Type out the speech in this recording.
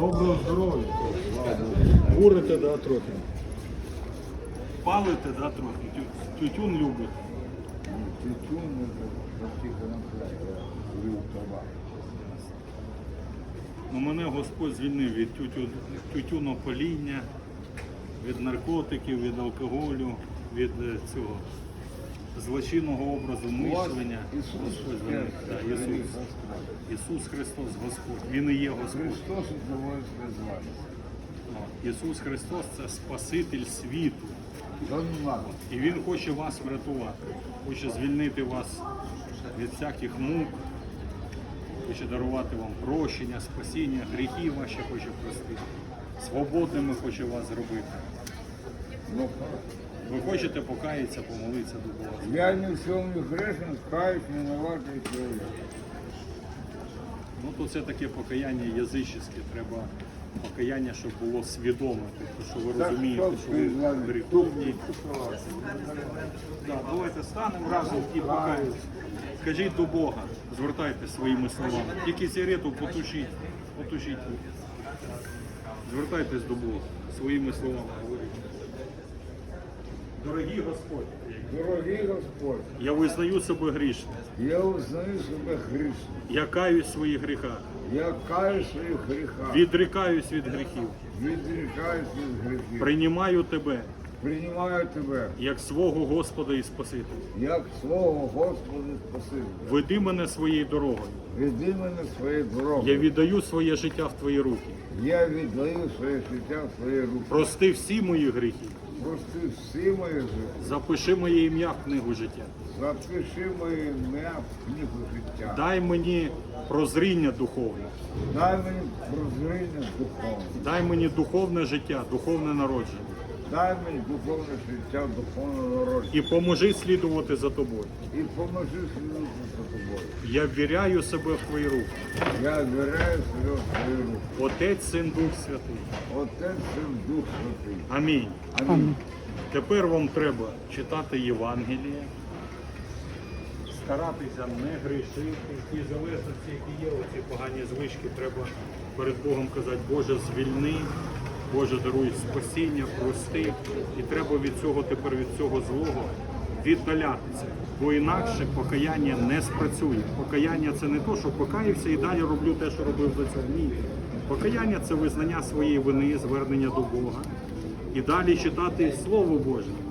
Доброго здоров'я. Курите, да, трохи. Палите, да, трохи. Тютюн любите. Тютюн почти. Ну, мене Господь звільнив від тютю, тютюнопаління, від наркотиків, від алкоголю, від е, цього злочинного образу мислення. Ісус Да, Ісус. Ісус Христос Господь. Він і є Господь. Христос Ісус Христос це Спаситель світу. Надо. І Він хоче вас врятувати, хоче звільнити вас від всяких мук, хоче дарувати вам прощення, спасіння, гріхи ваші хоче простити. Свободними хоче вас зробити. Ви хочете покаятися, помолитися до Бога. я не в всем не грешен, каюсь, виноватый человек. Ну то це таке покаяння язичне, треба покаяння, щоб було свідоме, тобто, що ви розумієте, що ви гріховні. Да, давайте станемо разом і покаємося. Скажіть до Бога, звертайтеся своїми словами. Тільки сигарету потушіть, потушіть. Звертайтесь до Бога своїми словами. Дорогий Господь, Дорогий Господь, я визнаю себе грішним. я узнаю себе грішним. Я каюсь своїх гріхах. Я каю своїх гріхах. Відрікаюсь від гріхів. Відрікаюсь від гріхів. Приймаю тебе Приймаю тебе як свого Господа і Спасителя. як свого Господа Спасителя. Веди мене своєю дорогою. Веди мене своєю Я віддаю своє життя в твої руки. Я віддаю своє життя в твої руки. Прости всі мої гріхи. Прости всі мої гріхи. Запиши моє ім'я в книгу життя. Запиши моє ім'я в книгу життя. Дай мені прозріння духовне. Дай мені прозріння духовне. Дай мені духовне життя, духовне народження. Дай мені духовне життя, духовне народження. І поможи слідувати за тобою. І поможи слідувати за тобою. Я ввіряю себе в твої руки. Я ввіряю себе в твої руки. Отець, Син, Дух Святий. Отець Син, Дух Святий. Амінь. Амінь. Тепер вам треба читати Євангеліє, старатися не грішити. Ті залежності, які є, оці погані звички, треба перед Богом казати, Боже, звільни, Боже, даруй спасіння, прости. І треба від цього тепер від цього злого віддалятися. Бо інакше покаяння не спрацює. Покаяння це не то, що покаявся і далі роблю те, що робив до цього. Ні. Покаяння це визнання своєї вини, звернення до Бога. І далі читати Слово Боже.